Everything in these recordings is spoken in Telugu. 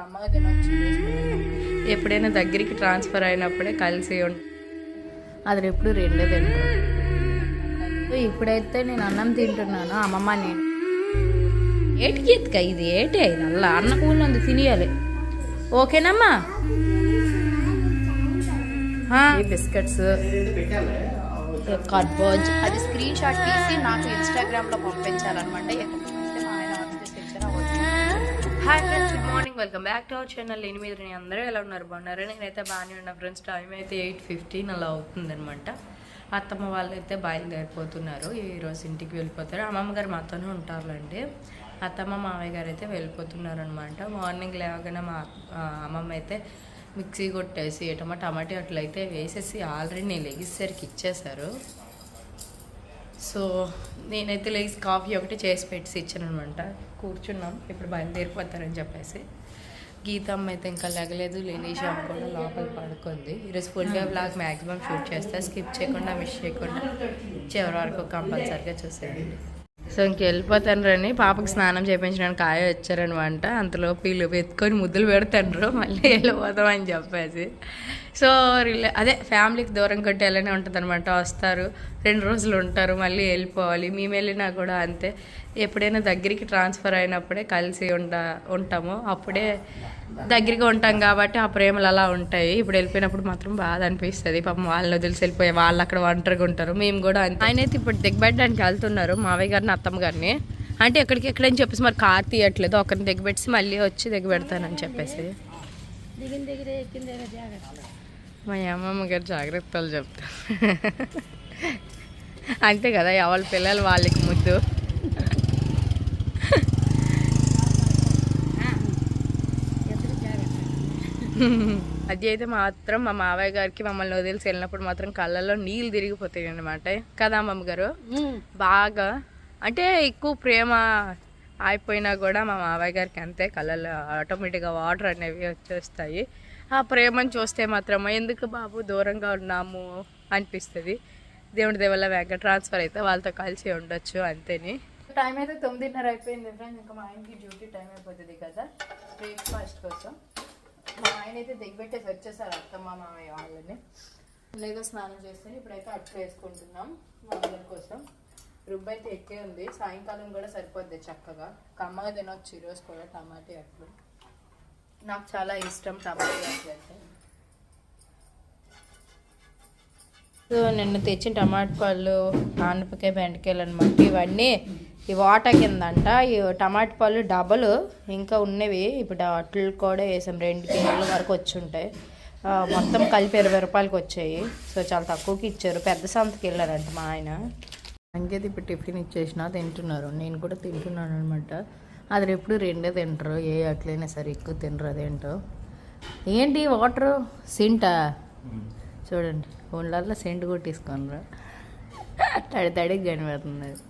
కమ్మగా తినొచ్చు ఎప్పుడైనా దగ్గరికి ట్రాన్స్ఫర్ అయినప్పుడే కలిసి అది ఎప్పుడు రెండే తింటారు సో ఇప్పుడైతే నేను అన్నం తింటున్నాను అమ్మమ్మ నేను ఏటికి ఎత్తుక ఇది? ఏటే ఇది అల్ల అన్న కూల్ ఉంది తినేయాలి. ఓకేనమ్మా? ఈ బిస్కెట్స్. కర్బోజ్. అది స్క్రీన్ షాట్ తీసి నాకు ఇన్స్టాగ్రామ్లో పంపించాలన్నమాట. Hi friends good morning welcome back to our channel నేను నేను అందరూ ఎలా ఉన్నారు? బాగున్నారు? నేనైతే బాగానే ఉన్నా ఫ్రెండ్స్ టైం అయితే ఎయిట్ ఫిఫ్టీన్ అలా అవుతుందనమాట అత్తమ్మ వాళ్ళు అయితే బయలుదేరిపోతున్నారు ఈరోజు ఇంటికి వెళ్ళిపోతారు. అమ్మమ్మ గారు మాతోనే ఉంటారులేండి. అత్తమ్మ మామయ్య గారు అయితే వెళ్ళిపోతున్నారు అనమాట మార్నింగ్ లేవగానే మా అమ్మమ్మ అయితే మిక్సీ కొట్టేసి టమాటా టమాటా అట్లయితే వేసేసి ఆల్రెడీ నేను లెగిసేసరికి ఇచ్చేశారు. సో నేనైతే లేచి కాఫీ ఒకటి చేసి పెట్టి ఇచ్చాను అనమాట కూర్చున్నాం ఇప్పుడు బయలుదేరిపోతారని చెప్పేసి. గీతమ్మ అయితే ఇంకా లెగలేదు లేనేసి కూడా లోపల పడుకుంది. ఈరోజు full day blog maximum shoot చేస్తా స్కిప్ చేయకుండా మిస్ చేయకుండా చివరి వరకు కంపల్సరిగా చూసేయండి. సో ఇంక రని పాపకు పాపకి స్నానం చేయించడానికి కాయ వచ్చారనమాట అంతలో వీళ్ళు ఎత్తుకొని ముద్దులు పెడతాండ్రు. మళ్ళీ వెళ్ళిపోతామని చెప్పేసి. సో రిలే అదే ఫ్యామిలీకి దూరం కొట్టి వెళ్ళనే ఉంటుంది అనమాట వస్తారు. రెండు రోజులు ఉంటారు మళ్ళీ వెళ్ళిపోవాలి. మేము వెళ్ళినా కూడా అంతే. ఎప్పుడైనా దగ్గరికి ట్రాన్స్ఫర్ అయినప్పుడే కలిసి ఉండ ఉంటాము. అప్పుడే దగ్గరికి ఉంటాం కాబట్టి ఆ ప్రేమలు అలా ఉంటాయి. ఇప్పుడు వెళ్ళిపోయినప్పుడు మాత్రం బాధ అనిపిస్తుంది. పాపం వాళ్ళని వదిలిసి వెళ్ళిపోయి వాళ్ళు అక్కడ ఒంటరిగా ఉంటారు. మేము కూడా అంతే. ఆయన అయితే ఇప్పుడు దిగబెట్టడానికి వెళ్తున్నారు మావయ్య గారిని అత్తమ్మ గారిని. అంటే ఎక్కడికి ఎక్కడని చెప్పేసి మరి కార్ తీయట్లేదు. ఒకరిని దిగబెట్టి మళ్ళీ వచ్చి దిగబెడతానని చెప్పేసి. దిగిన దగ్గరే ఎక్కిన దగ్గర జాగ్రత్త. మా అమ్మమ్మ గారు జాగ్రత్తలు చెప్తారు. అంతే కదా ఎవరి పిల్లలు వాళ్ళకి ముద్దు. అది అయితే మాత్రం మా మావయ్య గారికి మమ్మల్ని వదిలిసి వెళ్ళినప్పుడు మాత్రం కళ్ళల్లో నీళ్ళు తిరిగిపోతాయి అన్నమాట. కదా అమ్మమ్మ గారు? బాగా. అంటే ఎక్కువ ప్రేమ అయిపోయినా కూడా మా మావయ్య గారికి అంతే కళ్ళల్లో ఆటోమేటిక్గా వాటర్ అనేవి వచ్చేస్తాయి. ఆ ప్రేమను చూస్తే మాత్రం ఎందుకు బాబు దూరంగా ఉన్నాము అనిపిస్తుంది. దేవుడి దేవల్ల బ్యాంక్ ట్రాన్స్ఫర్ అయితే వాళ్ళతో కలిసి ఉండొచ్చు అంతేని. టైం అయితే తొమ్మిదిన్నర అయిపోయింది ఫ్రెండ్స్ ఇంకా మా ఆయనకి డ్యూటీ టైం అయిపోతుంది కదా బ్రేక్ఫాస్ట్ కోసం. మా ఆయన అయితే దిగబెట్టేసి వచ్చేసారు అత్తమ్మ మామయ్య వాళ్ళని. లేదో స్నానం చేస్తే ఇప్పుడైతే అట్లు వేసుకుంటున్నాం మా అందరి కోసం. రుబ్బు అయితే ఎక్కే ఉంది సాయంకాలం కూడా సరిపోద్ది చక్కగా. కమ్మగా తినొచ్చు ఈరోజు కూడా టమాటీ అట్లు. నాకు చాలా ఇష్టం టమాటీ అట్లు అంటే సో నిన్న తెచ్చిన టమాటా పళ్ళు ఆనపకాయ బెండకాయలు అనమాట ఇవన్నీ ఈ వాటర్ కింద అంట ఈ టమాటా పళ్ళు డబల్. ఇంకా ఉన్నవి ఇప్పుడు అట్లు కూడా వేసాం. రెండు కిలోల వరకు వచ్చి ఉంటాయి. మొత్తం కలిపి ఇరవై రూపాయలకి వచ్చాయి. సో చాలా తక్కువకి ఇచ్చారు. పెద్ద సంతకి వెళ్ళారంట మా ఆయన. అంకేది ఇప్పుడు టిఫిన్ ఇచ్చేసిన తింటున్నారు. నేను కూడా తింటున్నాను అనమాట అది ఎప్పుడు రెండే తింటారు. ఏ అట్లయినా సరే ఎక్కువ తినరు అదేంటో. ఏంటి వాటర్? సింటా? చూడండి. ఫోన్లలో సెంటు కొట్టేసుకున్నారు తడి తడికి కనిపెడుతుంది అది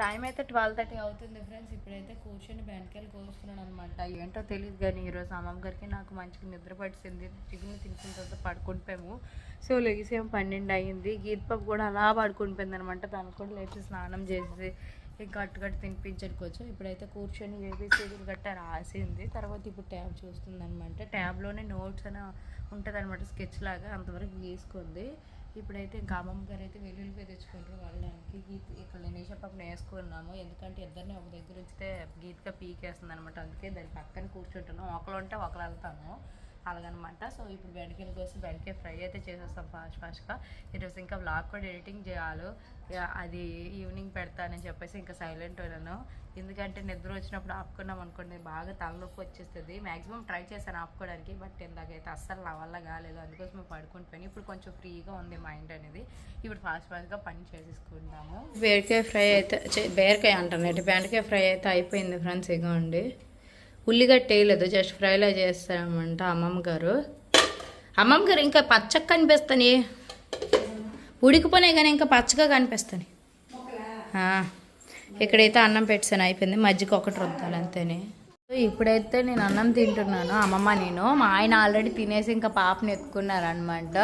టైం అయితే ట్వెల్వ్ థర్టీ అవుతుంది ఫ్రెండ్స్. ఇప్పుడైతే కూర్చొని బెండకాయలు కోస్తున్నాను అనమాట ఏంటో తెలియదు కానీ ఈరోజు అమ్మమ్మ గారికి నాకు మంచిగా నిద్ర పట్టింది. టిఫిన్ తినిసిన తర్వాత పడుకుంటాము సో లెగిసేమో పన్నెండు అయ్యింది గీత పాప కూడా అలా పడుకుండిపోయింది అనమాట తను కూడా లేచి స్నానం చేసి గట్టు గట్టు తినిపించడుకోవచ్చు ఇప్పుడైతే కూర్చొని ఏబీసీడీలు గట్ట రాసింది. తర్వాత ఇప్పుడు ట్యాబ్ చూస్తుంది అనమాట ట్యాబ్లోనే నోట్స్ అని ఉంటుంది అనమాట స్కెచ్ లాగా అంతవరకు గీసుకుంది. ఇప్పుడైతే ఇంకా అమ్మమ్మ గారు అయితే వెల్లుల్లిపోయి తెచ్చుకుంటారు వాళ్ళడానికి గీత ఇక్కడ నేనేసే పాపం వేసుకున్నాము. ఎందుకంటే ఇద్దరిని ఒక దగ్గర ఉంచితే గీతగా పీకేస్తుంది అనమాట అందుకే దాని పక్కన కూర్చుంటున్నాం. ఒకరు ఉంటే ఒకరు వెళ్తాము. అలాగనమాట. సో ఇప్పుడు బెండకాయల కోసం బెండకాయ ఫ్రై అయితే చేసేస్తాం ఫాస్ట్ ఫాస్ట్గా. ఈరోజు ఇంకా బ్లాగ్ కూడా ఎడిటింగ్ చేయాలి. ఇక అది ఈవినింగ్ పెడతానని చెప్పేసి ఇంకా సైలెంట్ ఉన్నాను. ఎందుకంటే నిద్ర వచ్చినప్పుడు ఆపుకున్నాం అనుకోండి బాగా తలనొప్పి వచ్చేస్తుంది. మ్యాక్సిమం ట్రై చేశాను ఆపుకోవడానికి బట్ ఇందాకైతే అస్సలు నా వల్ల కాలేదు. అందుకోసం పడుకుంటున్నాను ఇప్పుడు కొంచెం ఫ్రీగా ఉంది మైండ్ అనేది. ఇప్పుడు ఫాస్ట్ ఫాస్ట్గా పని చేసేసుకుంటాము బీరకాయ ఫ్రై అయితే బేరకాయ బీరకాయ అంటాను. బెండకాయ ఫ్రై అయితే అయిపోయింది ఫ్రెండ్స్ ఇగోండి. ఉల్లిగడ్డ వేయలేదు జస్ట్ ఫ్రైలా చేస్తామంట అమ్మమ్మ గారు అమ్మమ్మ గారు ఇంకా పచ్చగా కనిపిస్తాయి ఉడికిపోయినాయి కానీ ఇంకా పచ్చగా కనిపిస్తాయి ఇక్కడైతే అన్నం పెట్టాను అయిపోయింది. మజ్జిగ ఒకటి రుద్దాలి అంతేనే. ఇప్పుడైతే నేను అన్నం తింటున్నాను అమ్మమ్మ నేను. మా ఆయన ఆల్రెడీ తినేసి ఇంకా పాపని ఎత్తుకున్నారనమాట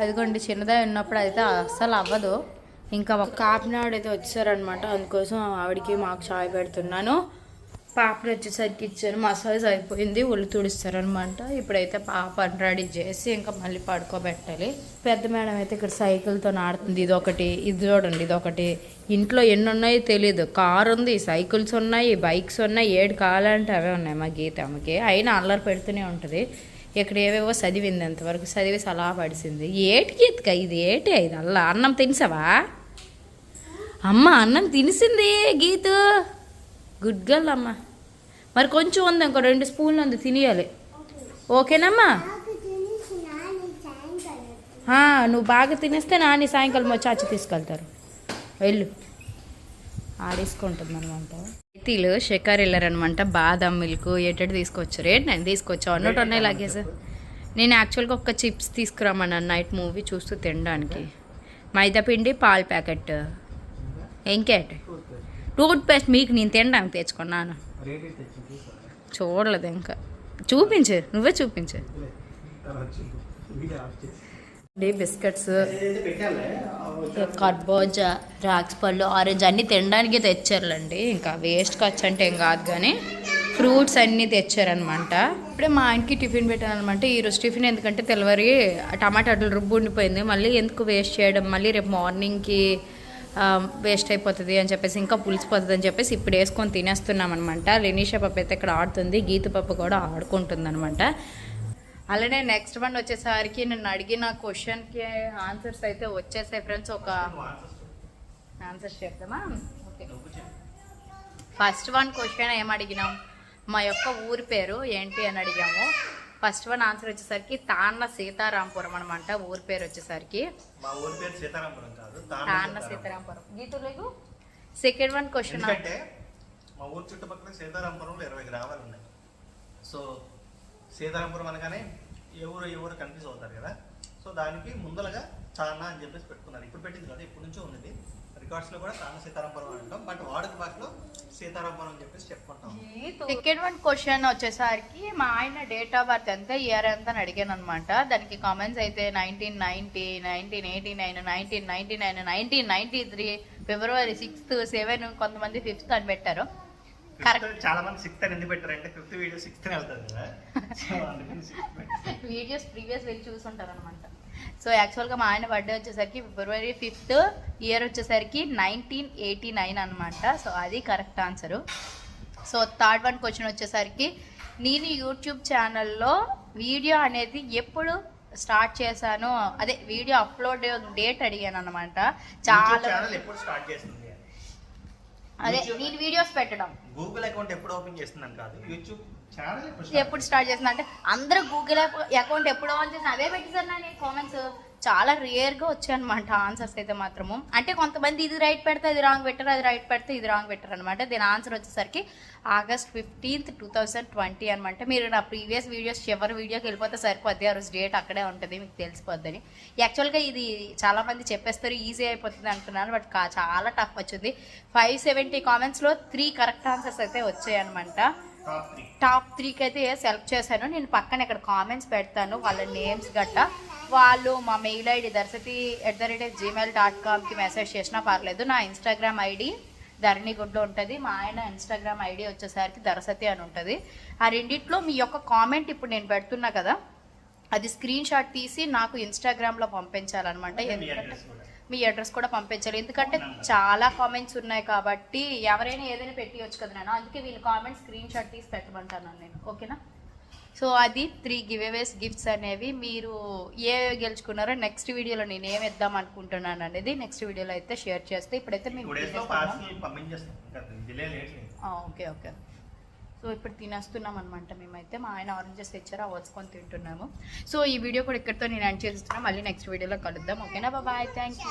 అదిగోండి చిన్నదా ఉన్నప్పుడు అయితే అస్సలు అవ్వదు. ఇంకా ఒక కాపినాడు అయితే వచ్చారనమాట అందుకోసం ఆవిడకి మాకు చాయ్ పెడుతున్నాను. పాపను వచ్చేసరికి ఇచ్చారు మసాజ్ అయిపోయింది ఒళ్ళు తుడిస్తారనమాట. ఇప్పుడైతే పాపని రెడీ చేసి ఇంకా మళ్ళీ పడుకోబెట్టాలి. పెద్ద మేడం అయితే ఇక్కడ సైకిల్తో ఆడుతుంది ఇది ఒకటి ఇది చూడండి ఇది ఒకటి. ఇంట్లో ఎన్ని ఉన్నాయో తెలియదు కార్ ఉంది సైకిల్స్ ఉన్నాయి బైక్స్ ఉన్నాయి ఏడు కావాలంటే అవే ఉన్నాయి మా గీత అమ్మకి. అయినా అల్లరి పెడుతూనే ఉంటుంది. ఇక్కడ ఏవేవో చదివింది అంతవరకు చదివేసి అలా పడిసింది. ఏటి గీతక ఇది ఏటి? ఇది అల్లా అన్నం తినసావా? అమ్మ అన్నం తినిసింది గీతు. గుడ్ గర్ల్ అమ్మ. మరి కొంచెం ఉంది ఇంకో రెండు స్పూన్లు ఉంది తినేయాలి. ఓకేనమ్మా? నువ్వు బాగా తినేస్తే నాని సాయంకాలం వచ్చి అచ్చి తీసుకెళ్తారు. వెళ్ళు. ఆడేసుకుంటుంది అనమాట ఇతీలు షికార్ వెళ్ళారనమాట బాదం మిల్క్ ఏటట్టు తీసుకొచ్చారు. ఏంటి నేను తీసుకొచ్చావు? అన్నట్టు ఉన్నాయి లాగేజ్ నేను యాక్చువల్గా ఒక చిప్స్ తీసుకురామన్నాను నైట్ మూవీ చూస్తూ తినడానికి. మైదా పిండి పాల ప్యాకెట్. ఇంకేటి టూత్ పేస్ట్ మీకు నేను తినడానికి తెచ్చుకున్నాను. చూడలేదు ఇంకా. చూపించు నువ్వే చూపించు. బిస్కెట్స్ కర్బూజా రాక్స్ పళ్ళు ఆరెంజ్ అన్నీ తినడానికి తెచ్చారులేండి. ఇంకా వేస్ట్ ఖర్చు అంటే ఏం కాదు కానీ ఫ్రూట్స్ అన్నీ తెచ్చారనమాట. ఇప్పుడే మా ఆయనకి టిఫిన్ పెట్టాను అనమాట ఈరోజు టిఫిన్ ఎందుకంటే తెల్లవారి టమాటాలు రుబ్బు ఉండిపోయింది. మళ్ళీ ఎందుకు వేస్ట్ చేయడం? మళ్ళీ రేపు మార్నింగ్కి వేస్ట్ అయిపోతుంది అని చెప్పేసి ఇంకా పులిసిపోతుంది అని చెప్పేసి ఇప్పుడు వేసుకొని తినేస్తున్నాం అనమాట లెనీషా పప్పు అయితే ఇక్కడ ఆడుతుంది గీత పప్పు కూడా ఆడుకుంటుంది అనమాట అలానే నెక్స్ట్ వన్ వచ్చేసరికి నేను అడిగిన క్వశ్చన్కి ఆన్సర్స్ అయితే వచ్చేసాయి ఫ్రెండ్స్ ఒక ఆన్సర్స్ చెప్తామా ఓకే ఫస్ట్ వన్ క్వశ్చన్ ఏం అడిగినాం? మా యొక్క ఊరి పేరు ఏంటి అని అడిగాము. ఫస్ట్ వన్ ఆన్సర్ వచ్చేసరికి తాన్న సీతారాంపురం అనమాట ఊరి పేరు వచ్చేసరికి. మా ఊరి పేరు సీతారాంపురం కాదు తాండ తాన్న సీతారాంపురం. గీతులకు సెకండ్ వన్ క్వశ్చన్ ఎందుకంటే మా ఊరు చుట్టుపక్కల సీతారాంపురంలో ఇరవై గ్రామాలు ఉన్నాయి. సో సీతారాంపురం అనగానే ఎవరు ఎవరు కన్ఫ్యూజ్ అవుతారు కదా. సో దానికి ముందలగా తానా అని చెప్పేసి పెట్టుకున్నారు. ఇప్పుడు పెట్టింది కదా ఇప్పటి నుంచో ఉన్నది. రికార్డ్స్లో కూడా తానా సీతారాంపురం అని అంటాం. బట్ వాడుక భాషలో సీతారాంపురం అని చెప్పేసి చెప్పుకుంటాం. సెకండ్ వన్ క్వశ్చన్ వచ్చేసరికి మా ఆయన డేట్ ఆఫ్ బర్త్ ఎంత ఇయర్ ఎంత అని అడిగాను అనమాట దానికి కామెంట్స్ అయితే nineteen ninety nineteen eighty nine nineteen ninety nine nineteen ninety three February sixth seven కొంతమంది ఫిఫ్త్ అని పెట్టారు. చాలా మంది సిక్స్త్ అని ఎందుకు పెట్టారంటే ఫిఫ్త్ వీడియో సిక్స్త్ వెళ్తుంది కదా. వీడియోస్ ప్రీవియస్ వెళ్ళి చూసుంటారు అనమాట సో యాక్చువల్గా మా ఆయన బర్త్డే వచ్చేసరికి ఫిబ్రవరి ఫిఫ్త్ ఇయర్ వచ్చేసరికి నైన్టీన్ ఎయిటీ నైన్ అనమాట సో అది correct answer. So third one question వచ్చేసరికి నేను యూట్యూబ్ ఛానల్లో వీడియో అనేది ఎప్పుడు స్టార్ట్ చేశాను? అదే వీడియో అప్లోడ్ డేట్ అడిగాను అనమాట చాలా ఛానల్ ఎప్పుడు స్టార్ట్ చేస్తుంది అదే నేను వీడియోస్ పెట్టడం. గూగుల్ అకౌంట్ ఎప్పుడు ఓపెన్ చేస్తుందని కాదు యూట్యూబ్ ఛానల్ ఎప్పుడు స్టార్ట్ చేసిన అంటే అందరూ గూగుల్ అకౌంట్ ఎప్పుడు ఆన్ చేసిన అవే పెట్టేసారు నేను కామెంట్స్ చాలా రేర్గా వచ్చాయన్నమాట ఆన్సర్స్ అయితే మాత్రము. అంటే కొంతమంది ఇది రైట్ పెడితే అది రాంగ్ పెట్టారు అది రైట్ పెడితే ఇది రాంగ్ పెట్టారు అనమాట దీని ఆన్సర్ వచ్చేసరికి August fifteenth two thousand twenty అనమాట మీరు నా ప్రీవియస్ వీడియోస్ చివరి వీడియోకి వెళ్ళిపోతే సరిపోద్ది. ఆ రోజు డేట్ అక్కడే ఉంటుంది మీకు తెలిసిపోద్దని. యాక్చువల్గా ఇది చాలామంది చెప్పేస్తారు ఈజీ అయిపోతుంది అంటున్నారు బట్ చాలా టఫ్ వచ్చింది. ఫైవ్ సెవెంటీ కామెంట్స్లో త్రీ కరెక్ట్ ఆన్సర్స్ అయితే వచ్చాయన్నమాట. టాప్ త్రీ టాప్ త్రీకి అయితే సెలెక్ట్ చేశాను నేను పక్కన ఇక్కడ కామెంట్స్ పెడతాను వాళ్ళ నేమ్స్ గట్ట. వాళ్ళు మా mail ID దర్శతి at the rate Gmail dot కామ్కి message చేసినా పర్లేదు. నా ఇన్స్టాగ్రామ్ ఐడి ధరణి గుడ్లో ఉంటుంది. మా ఆయన ఇన్స్టాగ్రామ్ ఐడి వచ్చేసరికి దరసతి అని ఉంటుంది. ఆ రెండిట్లో మీ యొక్క కామెంట్ ఇప్పుడు నేను పెడుతున్నా కదా అది స్క్రీన్ షాట్ తీసి నాకు ఇన్స్టాగ్రామ్లో పంపించాలన్నమాట. ఎందుకంటే మీ అడ్రస్ కూడా పంపించాలి. ఎందుకంటే చాలా కామెంట్స్ ఉన్నాయి కాబట్టి ఎవరైనా ఏదైనా పెట్టియొచ్చు కదా నేను అందుకే వీళ్ళ కామెంట్స్ స్క్రీన్ షాట్ తీసి పెట్టమంటాను నేను. ఓకేనా సో అది త్రీ గివ్ అవేస్ గిఫ్ట్స్ అనేవి మీరు ఏ గెలుచుకున్నారో నెక్స్ట్ వీడియోలో నేను ఏం ఇద్దాం అనుకుంటున్నాను అనేది నెక్స్ట్ వీడియోలో అయితే షేర్ చేస్తే ఇప్పుడైతే మీకు ఓకే ఓకే సో ఇప్పుడు తినేస్తున్నాం అనమాట మేమైతే. మా ఆయన ఆరెంజెస్ తెచ్చారు వచ్చుకొని తింటున్నాము. సో ఈ వీడియో కూడా ఇక్కడితో నేను ఎండ్ చేస్తున్నాను మళ్ళీ నెక్స్ట్ వీడియోలో కలుద్దాం. ఓకేనా బాయ్ థ్యాంక్ యూ